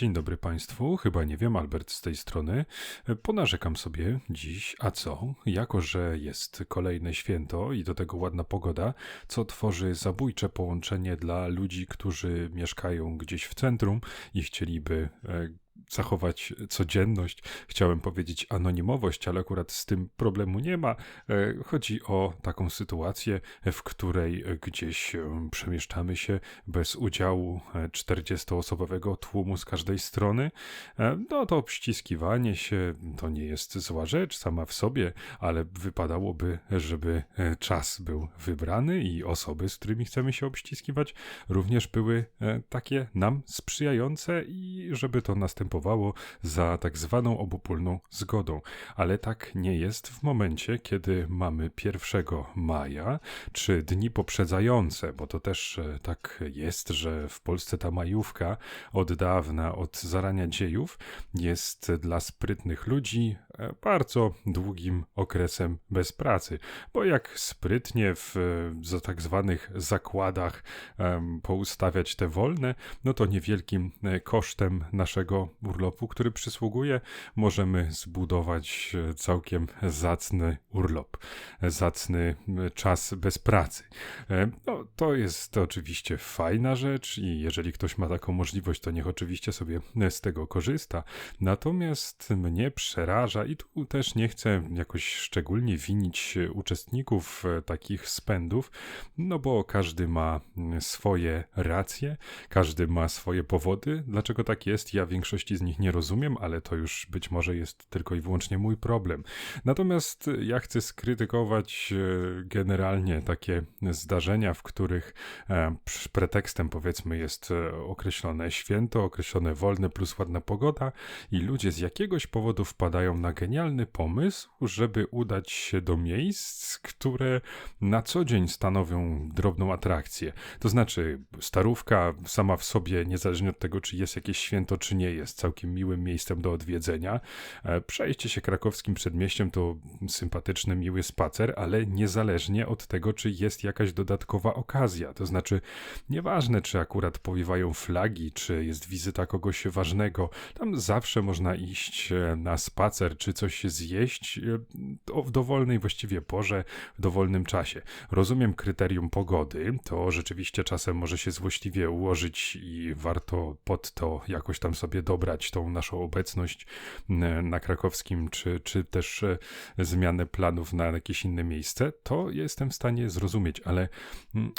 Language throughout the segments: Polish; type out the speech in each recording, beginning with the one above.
Dzień dobry Państwu, chyba nie wiem, Albert z tej strony. Ponarzekam sobie dziś, a co? Jako, że jest kolejne święto i do tego ładna pogoda, co tworzy zabójcze połączenie dla ludzi, którzy mieszkają gdzieś w centrum i chcieliby e, zachować codzienność. Chciałem powiedzieć anonimowość, ale akurat z tym problemu nie ma. E, chodzi o taką sytuację, w której gdzieś e, przemieszczamy się bez udziału 40-osobowego e, tłumu z każdej strony. No to ściskiwanie się to nie jest zła rzecz sama w sobie, ale wypadałoby, żeby czas był wybrany i osoby, z którymi chcemy się obściskiwać, również były takie nam sprzyjające i żeby to następowało za tak zwaną obopólną zgodą. Ale tak nie jest w momencie, kiedy mamy 1 maja, czy dni poprzedzające, bo to też e, tak jest, że w Polsce ta majówka od dawna, od zarania dziejów, jest dla sprytnych ludzi e, bardzo długim okresem bez pracy, bo jak sprytnie w za tak zwanych zakładach um, poustawiać te wolne, no to niewielkim e, kosztem naszego urlopu, który przysługuje, możemy zbudować e, całkiem zacny urlop, zacny czas bez pracy. E, no, to jest oczywiście fajna rzecz i jeżeli ktoś ma taką możliwość, to niech oczywiście sobie z tego korzysta. Natomiast mnie przeraża i tu też nie chcę jakoś szczególnie winić uczestników e, takich spędów, no bo każdy ma swoje racje, każdy ma swoje powody, dlaczego tak jest. Ja większości z nich nie rozumiem, ale to już być może jest tylko i wyłącznie mój problem. Natomiast ja chcę skrytykować e, generalnie takie zdarzenia, w których e, pretekstem powiedzmy jest e, określone święto, określone wolne plus ładna pogoda i ludzie z jakiegoś powodu wpadają na genialny pomysł, żeby udać się do miejsc, które na co dzień stanowią drobną atrakcję. To znaczy starówka sama w sobie, niezależnie od tego, czy jest jakieś święto, czy nie jest, całkiem miłym miejscem do odwiedzenia. E, przejście się krakowskim przedmieściem to sympatyczny, miły spacer, ale niezależnie od tego, czy jest jakaś dodatkowa okazja. To znaczy, nieważne, czy akurat powiewają flagi, czy jest wizyta kogoś ważnego, tam zawsze można iść e, na spacer, czy coś zjeść e, w dowolnej właściwie porze, w dowolnym czasie. Rozumiem kryterium pogody, to rzeczywiście czasem może się złośliwie ułożyć i warto pod to jakoś tam sobie dobrać tą naszą obecność na krakowskim, czy, czy też e, zmianę planów na jakieś inne miejsce, to jestem w stanie zrozumieć, ale mm,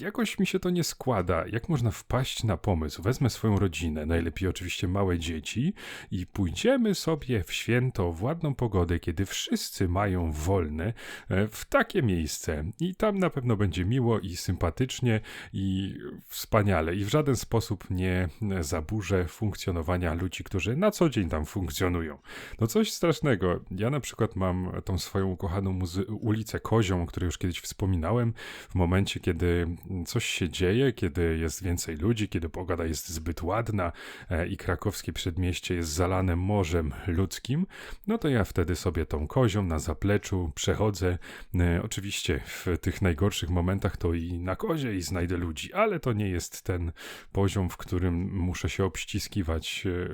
jakoś mi się to nie składa. Jak można wpaść na pomysł? Wezmę swoją rodzinę, najlepiej oczywiście małe dzieci, i pójdziemy sobie w święto, w ładną pogodę, kiedy wszyscy mają wolne, e, w takie miejsce. I tam na pewno będzie miło i sympatycznie i wspaniale. I w żaden sposób nie zaburzę funkcjonowania ludzi, którzy na co dzień tam funkcjonują. No coś strasznego. Ja na przykład mam tą swoją ukochaną ulicę Kozią, o której już kiedyś wspominałem. W momencie, kiedy coś się dzieje, kiedy jest więcej ludzi, kiedy pogoda jest zbyt ładna e, i krakowskie przedmieście jest zalane morzem ludzkim, no to ja wtedy sobie tą Kozią na zapleczu przechodzę. E, oczywiście w tych najgorszych momentach to i na Kozie i znajdę ludzi, ale to nie jest ten poziom, w którym muszę się obściskiwać e,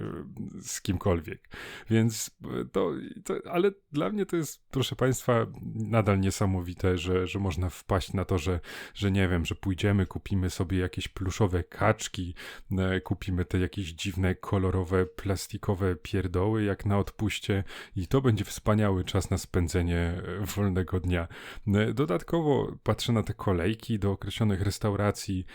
z kimkolwiek. Więc e, to, to, ale dla mnie to jest, proszę Państwa, nadal niesamowite, że, że można wpaść na to, że, że nie wiem, że pójdziemy, kupimy sobie jakieś pluszowe kaczki, e, kupimy te jakieś dziwne, kolorowe, plastikowe pierdoły, jak na odpuście, i to będzie wspaniały czas na spędzenie e, wolnego dnia. Dodatkowo patrzę na te kolejki do określonych restauracji,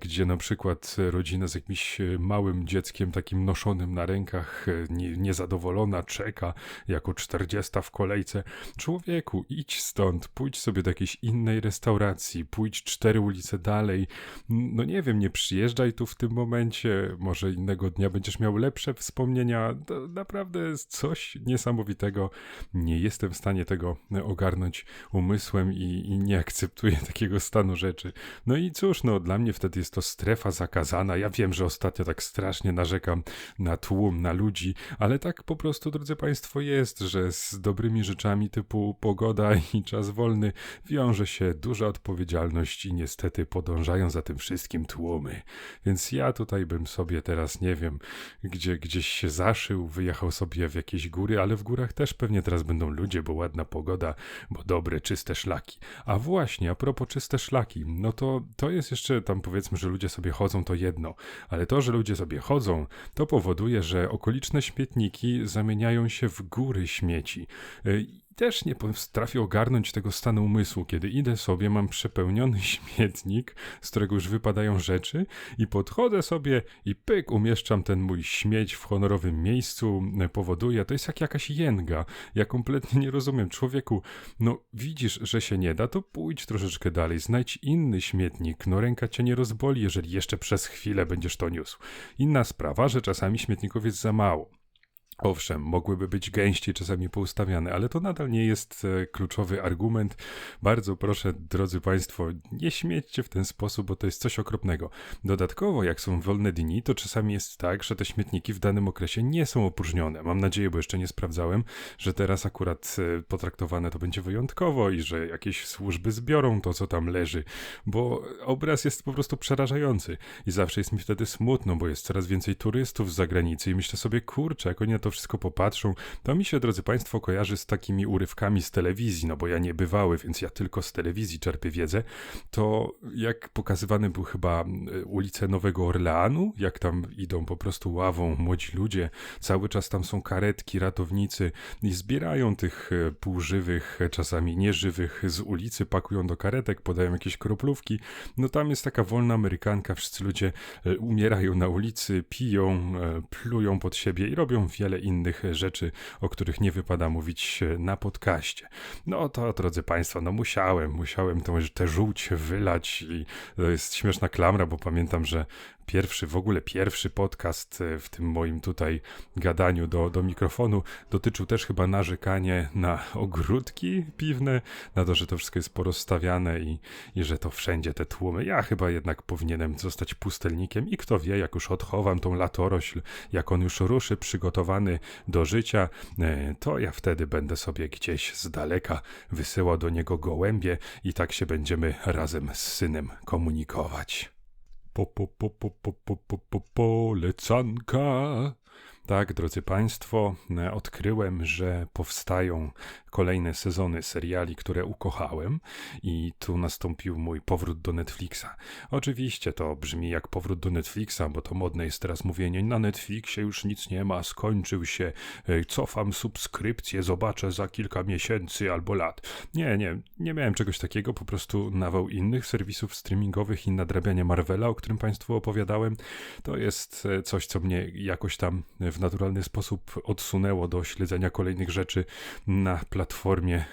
gdzie na przykład rodzina z jakimś małym dzieckiem, takim noszonym na rękach, nie, niezadowolona, czeka jako czterdziesta w kolejce. Człowieku, idź stąd, pójdź sobie do jakiejś innej restauracji, pójdź cztery ulice dalej. No nie wiem, nie przyjeżdżaj tu w tym momencie, może innego dnia będziesz miał lepsze wspomnienia. To naprawdę jest coś niesamowitego. Nie jestem w stanie tego ogarnąć umysłem i, i nie akceptuję takiego stanu rzeczy. No i cóż, no dla mnie wtedy jest to strefa zakazana. Ja wiem, że ostatnio tak strasznie narzekam na tłum, na ludzi, ale tak po prostu, drodzy Państwo, jest, że z dobrymi rzeczami typu pogoda i czas wolny wiąże się duża odpowiedzialność i niestety podążają za tym wszystkim tłumy. Więc ja tutaj bym sobie teraz, nie wiem, gdzie gdzieś się zaszył, wyjechał sobie w jakieś góry, ale w górach też pewnie teraz będą ludzie, bo ładna pogoda, bo dobre, czyste szlaki. A właśnie, a propos czyste szlaki, no to to jest jeszcze tam powiedzmy, że ludzie sobie chodzą, to jedno, ale to, że ludzie sobie chodzą, to powoduje, że okoliczne śmietniki zamieniają się w góry śmieci. Też nie potrafię ogarnąć tego stanu umysłu, kiedy idę sobie, mam przepełniony śmietnik, z którego już wypadają rzeczy i podchodzę sobie i pyk, umieszczam ten mój śmieć w honorowym miejscu, powoduje, to jest jak jakaś jęga. Ja kompletnie nie rozumiem. Człowieku, no widzisz, że się nie da, to pójdź troszeczkę dalej, znajdź inny śmietnik, no ręka cię nie rozboli, jeżeli jeszcze przez chwilę będziesz to niósł. Inna sprawa, że czasami śmietników jest za mało. Owszem, mogłyby być gęściej czasami poustawiane, ale to nadal nie jest e, kluczowy argument. Bardzo proszę, drodzy Państwo, nie śmiećcie w ten sposób, bo to jest coś okropnego. Dodatkowo, jak są wolne dni, to czasami jest tak, że te śmietniki w danym okresie nie są opróżnione. Mam nadzieję, bo jeszcze nie sprawdzałem, że teraz akurat e, potraktowane to będzie wyjątkowo i że jakieś służby zbiorą to, co tam leży, bo obraz jest po prostu przerażający i zawsze jest mi wtedy smutno, bo jest coraz więcej turystów z zagranicy i myślę sobie, kurczę, jak oni na to wszystko popatrzą, to mi się, drodzy Państwo, kojarzy z takimi urywkami z telewizji, no bo ja nie bywały, więc ja tylko z telewizji czerpię wiedzę, to jak pokazywany był chyba e, ulicę Nowego Orleanu, jak tam idą po prostu ławą młodzi ludzie, cały czas tam są karetki, ratownicy i zbierają tych e, półżywych, e, czasami nieżywych z ulicy, pakują do karetek, podają jakieś kroplówki, no tam jest taka wolna amerykanka, wszyscy ludzie umierają na ulicy, piją, plują pod siebie i robią wiele wiele innych rzeczy, o których nie wypada mówić na podcaście. No to, drodzy Państwo, no musiałem, musiałem tę żółć wylać i to jest śmieszna klamra, bo pamiętam, że pierwszy, w ogóle pierwszy podcast e, w tym moim tutaj gadaniu do, do mikrofonu dotyczył też chyba narzekanie na ogródki piwne, na to, że to wszystko jest porozstawiane i, i że to wszędzie te tłumy. Ja chyba jednak powinienem zostać pustelnikiem i kto wie, jak już odchowam tą latorośl, jak on już ruszy przygotowany do życia, e, to ja wtedy będę sobie gdzieś z daleka wysyłał do niego gołębie i tak się będziemy razem z synem komunikować. Po, po, po, po, po, po, po, po, polecanka. Tak, drodzy Państwo, e, odkryłem, że powstają kolejne sezony seriali, które ukochałem i tu nastąpił mój powrót do Netflixa. Oczywiście to brzmi jak powrót do Netflixa, bo to modne jest teraz mówienie na Netflixie już nic nie ma, skończył się, e, cofam subskrypcję, zobaczę za kilka miesięcy albo lat. Nie, nie, nie miałem czegoś takiego, po prostu nawał innych serwisów streamingowych i nadrabianie Marvela, o którym Państwu opowiadałem. To jest e, coś, co mnie jakoś tam w naturalny sposób odsunęło do śledzenia kolejnych rzeczy na platformie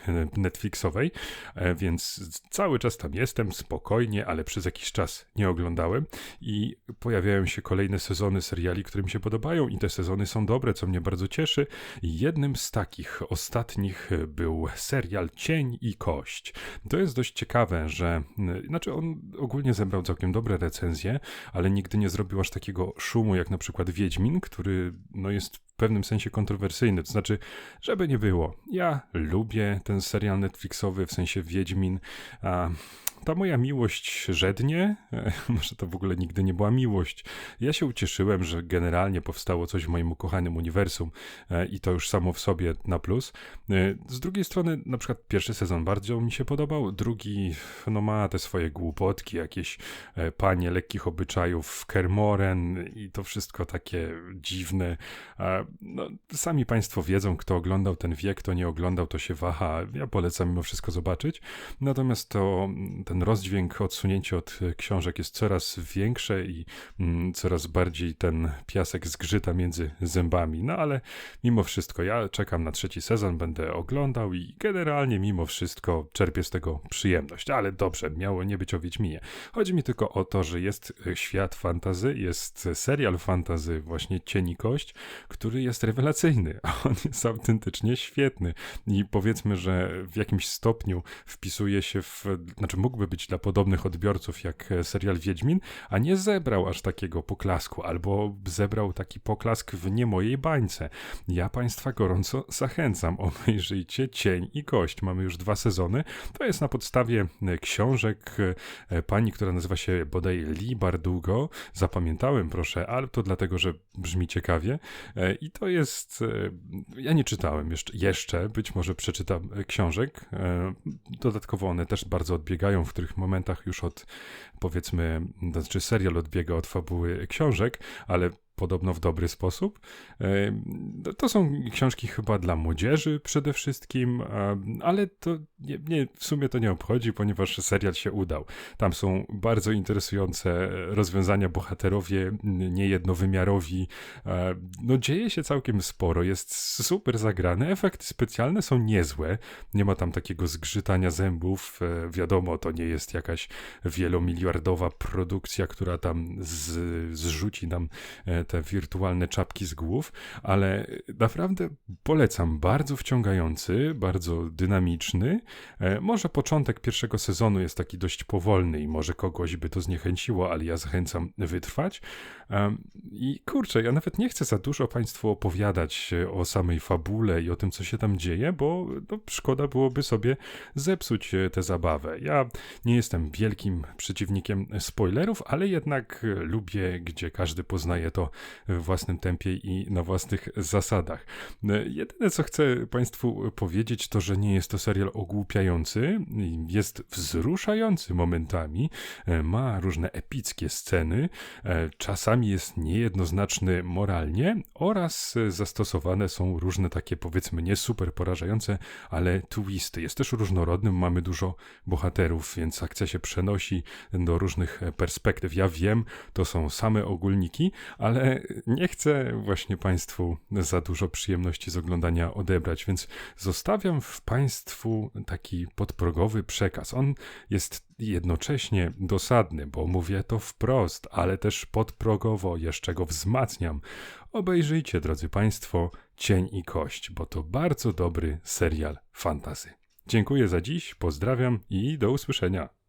e, Netflixowej, e, więc cały czas tam jestem, spokojnie, ale przez jakiś czas nie oglądałem i pojawiają się kolejne sezony seriali, które mi się podobają i te sezony są dobre, co mnie bardzo cieszy. Jednym z takich ostatnich był serial Cień i Kość. To jest dość ciekawe, że znaczy on ogólnie zebrał całkiem dobre recenzje, ale nigdy nie zrobił aż takiego szumu jak na przykład Wiedźmin, który no jest w pewnym sensie kontrowersyjny. To znaczy, żeby nie było, ja lubię ten serial Netflixowy, w sensie Wiedźmin. Ta moja miłość żednie, może to w ogóle nigdy nie była miłość. Ja się ucieszyłem, że generalnie powstało coś w moim ukochanym uniwersum e, i to już samo w sobie na plus. E, z drugiej strony, na przykład pierwszy sezon bardzo mi się podobał, drugi no ma te swoje głupotki, jakieś e, panie lekkich obyczajów, Kermoren i to wszystko takie dziwne. No, sami Państwo wiedzą, kto oglądał ten wiek, kto nie oglądał, to się waha. Ja polecam mimo wszystko zobaczyć. Natomiast to ten rozdźwięk, odsunięcie od książek jest coraz większe i mm, coraz bardziej ten piasek zgrzyta między zębami. No ale mimo wszystko ja czekam na trzeci sezon, będę oglądał i generalnie mimo wszystko czerpię z tego przyjemność. Ale dobrze, miało nie być o Wiedźminie. Chodzi mi tylko o to, że jest świat fantazy, jest serial fantazy, właśnie Cieni Kość, który jest rewelacyjny. On jest autentycznie świetny i powiedzmy, że w jakimś stopniu wpisuje się w, znaczy mógłby mógłby być dla podobnych odbiorców jak e, serial Wiedźmin, a nie zebrał aż takiego poklasku, albo zebrał taki poklask w nie mojej bańce. Ja Państwa gorąco zachęcam, obejrzyjcie Cień i Kość. Mamy już dwa sezony. To jest na podstawie e, książek e, pani, która nazywa się bodaj Lee Bardugo. Zapamiętałem, proszę, ale to dlatego, że brzmi ciekawie. I to jest. Ja nie czytałem jeszcze, jeszcze być może przeczytam książek. Dodatkowo one też bardzo odbiegają których momentach już od, powiedzmy, znaczy serial odbiega od fabuły książek, ale podobno w dobry sposób. E, to są książki chyba dla młodzieży przede wszystkim, ale to nie, nie, w sumie to nie obchodzi, ponieważ serial się udał. Tam są bardzo interesujące rozwiązania, bohaterowie niejednowymiarowi. E, no dzieje się całkiem sporo, jest super zagrane, efekty specjalne są niezłe. Nie ma tam takiego zgrzytania zębów. E, wiadomo, to nie jest jakaś wielomiliardowa produkcja, która tam z, zrzuci nam te wirtualne czapki z głów, ale naprawdę polecam. Bardzo wciągający, bardzo dynamiczny. E, może początek pierwszego sezonu jest taki dość powolny i może kogoś by to zniechęciło, ale ja zachęcam wytrwać. I kurczę, ja nawet nie chcę za dużo Państwu opowiadać o samej fabule i o tym, co się tam dzieje, bo no, szkoda byłoby sobie zepsuć e, tę zabawę. Ja nie jestem wielkim przeciwnikiem spoilerów, ale jednak lubię, gdzie każdy poznaje to w własnym tempie i na własnych zasadach. E, jedyne, co chcę Państwu powiedzieć, to, że nie jest to serial ogłupiający, jest wzruszający momentami, e, ma różne epickie sceny, czasami jest niejednoznaczny moralnie oraz zastosowane są różne takie powiedzmy nie super porażające, ale twisty. Jest też różnorodnym, mamy dużo bohaterów, więc akcja się przenosi do różnych perspektyw. Ja wiem, to są same ogólniki, nie chcę właśnie Państwu za dużo przyjemności z oglądania odebrać, więc zostawiam w Państwu taki podprogowy przekaz. On jest jednocześnie dosadny, bo mówię to wprost, ale też podprogowo jeszcze go wzmacniam. Obejrzyjcie, drodzy Państwo, Cień i Kość, bo to bardzo dobry serial fantazy. Dziękuję za dziś, pozdrawiam i do usłyszenia.